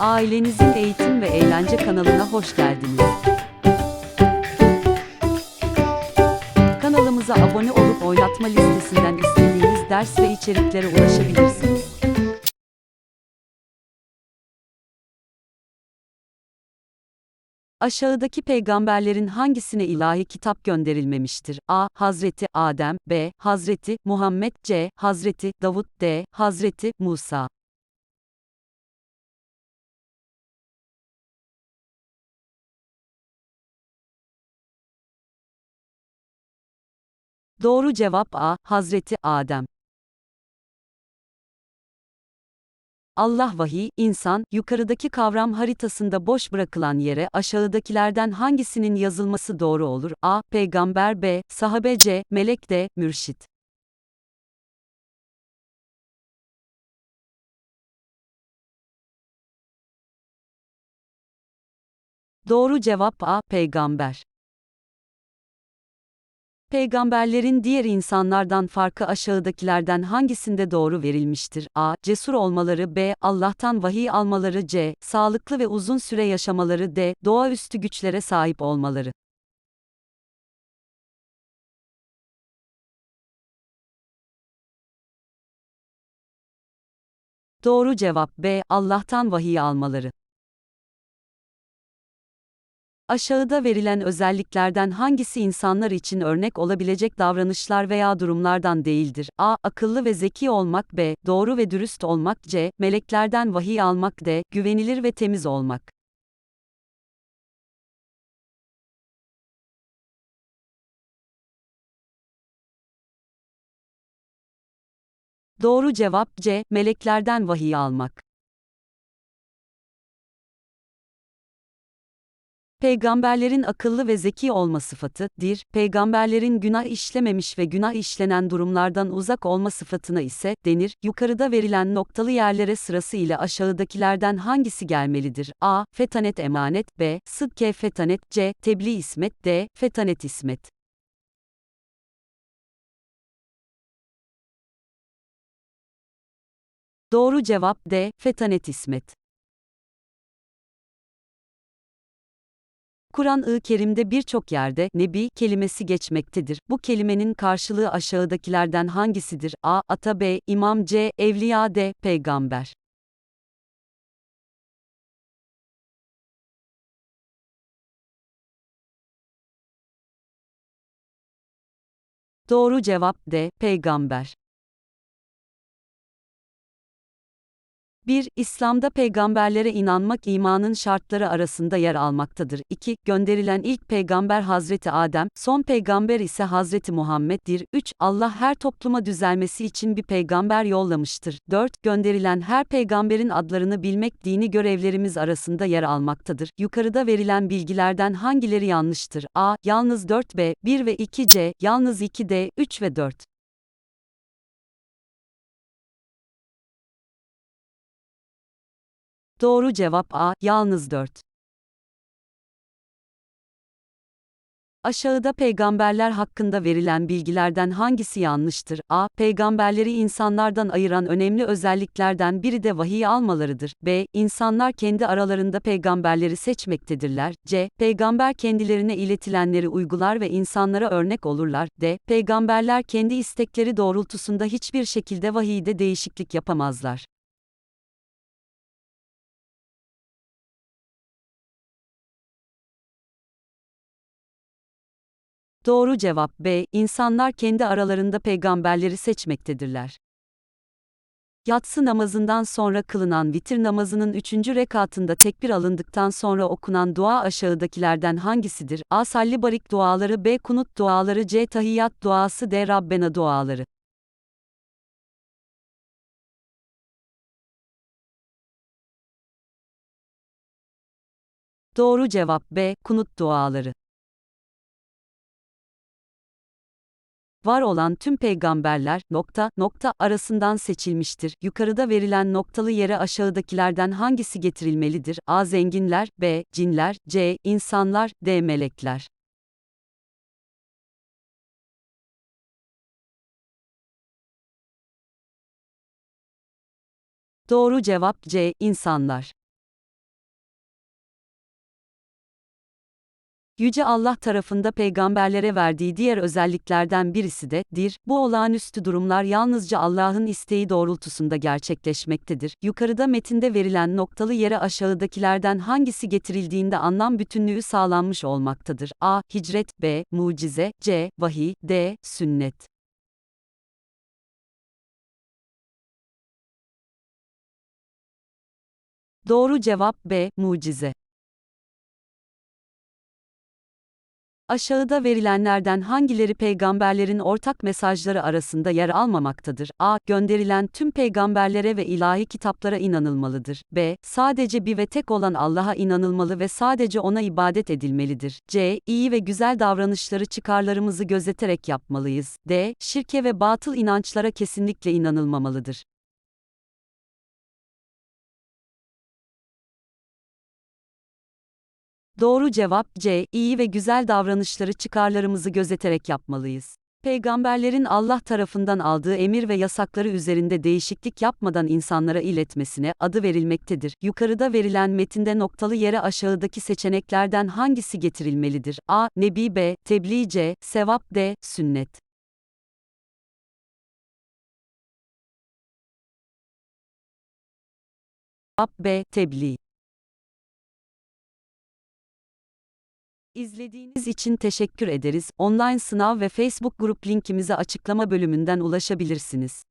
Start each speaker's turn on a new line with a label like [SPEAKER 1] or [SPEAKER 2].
[SPEAKER 1] Ailenizin eğitim ve eğlence kanalına hoş geldiniz. Kanalımıza abone olup oynatma listesinden istediğiniz ders ve içeriklere ulaşabilirsiniz. Aşağıdaki peygamberlerin hangisine ilahi kitap gönderilmemiştir? A. Hazreti Adem B. Hazreti Muhammed C. Hazreti Davud D. Hazreti Musa Doğru cevap A. Hazreti Adem. Allah vahiy, insan, yukarıdaki kavram haritasında boş bırakılan yere aşağıdakilerden hangisinin yazılması doğru olur? A. Peygamber B. Sahabe C. Melek D. Mürşit. Doğru cevap A. Peygamber. Peygamberlerin diğer insanlardan farkı aşağıdakilerden hangisinde doğru verilmiştir? A. Cesur olmaları B. Allah'tan vahiy almaları C. Sağlıklı ve uzun süre yaşamaları D. Doğaüstü güçlere sahip olmaları. Doğru cevap B. Allah'tan vahiy almaları. Aşağıda verilen özelliklerden hangisi insanlar için örnek olabilecek davranışlar veya durumlardan değildir? A. Akıllı ve zeki olmak B. Doğru ve dürüst olmak C. Meleklerden vahiy almak D. Güvenilir ve temiz olmak. Doğru cevap C. Meleklerden vahiy almak. Peygamberlerin akıllı ve zeki olma sıfatı, dir, peygamberlerin günah işlememiş ve günah işlenen durumlardan uzak olma sıfatına ise, denir, yukarıda verilen noktalı yerlere sırası ile aşağıdakilerden hangisi gelmelidir? A. Fetanet emanet, B. Sıdke fetanet, C. Tebliğ ismet, D. Fetanet ismet. Doğru cevap D. Fetanet ismet. Kur'an-ı Kerim'de birçok yerde nebi kelimesi geçmektedir. Bu kelimenin karşılığı aşağıdakilerden hangisidir? A. Ata B. İmam C. Evliya D. Peygamber. Doğru cevap D. Peygamber. 1. İslam'da peygamberlere inanmak imanın şartları arasında yer almaktadır. 2. Gönderilen ilk peygamber Hazreti Adem, son peygamber ise Hazreti Muhammed'dir. 3. Allah her topluma düzelmesi için bir peygamber yollamıştır. 4. Gönderilen her peygamberin adlarını bilmek dini görevlerimiz arasında yer almaktadır. Yukarıda verilen bilgilerden hangileri yanlıştır? A. Yalnız 4B, 1 ve 2C, yalnız 2D, 3 ve 4. Doğru cevap A. Yalnız 4. Aşağıda peygamberler hakkında verilen bilgilerden hangisi yanlıştır? A. Peygamberleri insanlardan ayıran önemli özelliklerden biri de vahiy almalarıdır. B. İnsanlar kendi aralarında peygamberleri seçmektedirler. C. Peygamber kendilerine iletilenleri uygular ve insanlara örnek olurlar. D. Peygamberler kendi istekleri doğrultusunda hiçbir şekilde vahiyde değişiklik yapamazlar. Doğru cevap B. İnsanlar kendi aralarında peygamberleri seçmektedirler. Yatsı namazından sonra kılınan vitir namazının üçüncü rekatında tekbir alındıktan sonra okunan dua aşağıdakilerden hangisidir? A. Salli barik duaları B. Kunut duaları C. Tahiyyat duası D. Rabbena duaları. Doğru cevap B. Kunut duaları. Var olan tüm peygamberler, nokta, nokta arasından seçilmiştir. Yukarıda verilen noktalı yere aşağıdakilerden hangisi getirilmelidir? A. Zenginler, B. Cinler, C. insanlar, D. Melekler. Doğru cevap C. insanlar. Yüce Allah tarafında peygamberlere verdiği diğer özelliklerden birisi de, dir. Bu olağanüstü durumlar yalnızca Allah'ın isteği doğrultusunda gerçekleşmektedir. Yukarıda metinde verilen noktalı yere aşağıdakilerden hangisi getirildiğinde anlam bütünlüğü sağlanmış olmaktadır. A. Hicret B. Mucize C. Vahiy D. Sünnet Doğru cevap B. Mucize Aşağıda verilenlerden hangileri peygamberlerin ortak mesajları arasında yer almamaktadır? A. Gönderilen tüm peygamberlere ve ilahi kitaplara inanılmalıdır. B. Sadece bir ve tek olan Allah'a inanılmalı ve sadece ona ibadet edilmelidir. C. İyi ve güzel davranışları çıkarlarımızı gözeterek yapmalıyız. D. Şirke ve batıl inançlara kesinlikle inanılmamalıdır. Doğru cevap C. İyi ve güzel davranışları çıkarlarımızı gözeterek yapmalıyız. Peygamberlerin Allah tarafından aldığı emir ve yasakları üzerinde değişiklik yapmadan insanlara iletmesine adı verilmektedir. Yukarıda verilen metinde noktalı yere aşağıdaki seçeneklerden hangisi getirilmelidir? A. Nebi B. Tebliğ C. Sevap D. Sünnet Cevap B. Tebliğ İzlediğiniz için teşekkür ederiz. Online sınav ve Facebook grup linkimize açıklama bölümünden ulaşabilirsiniz.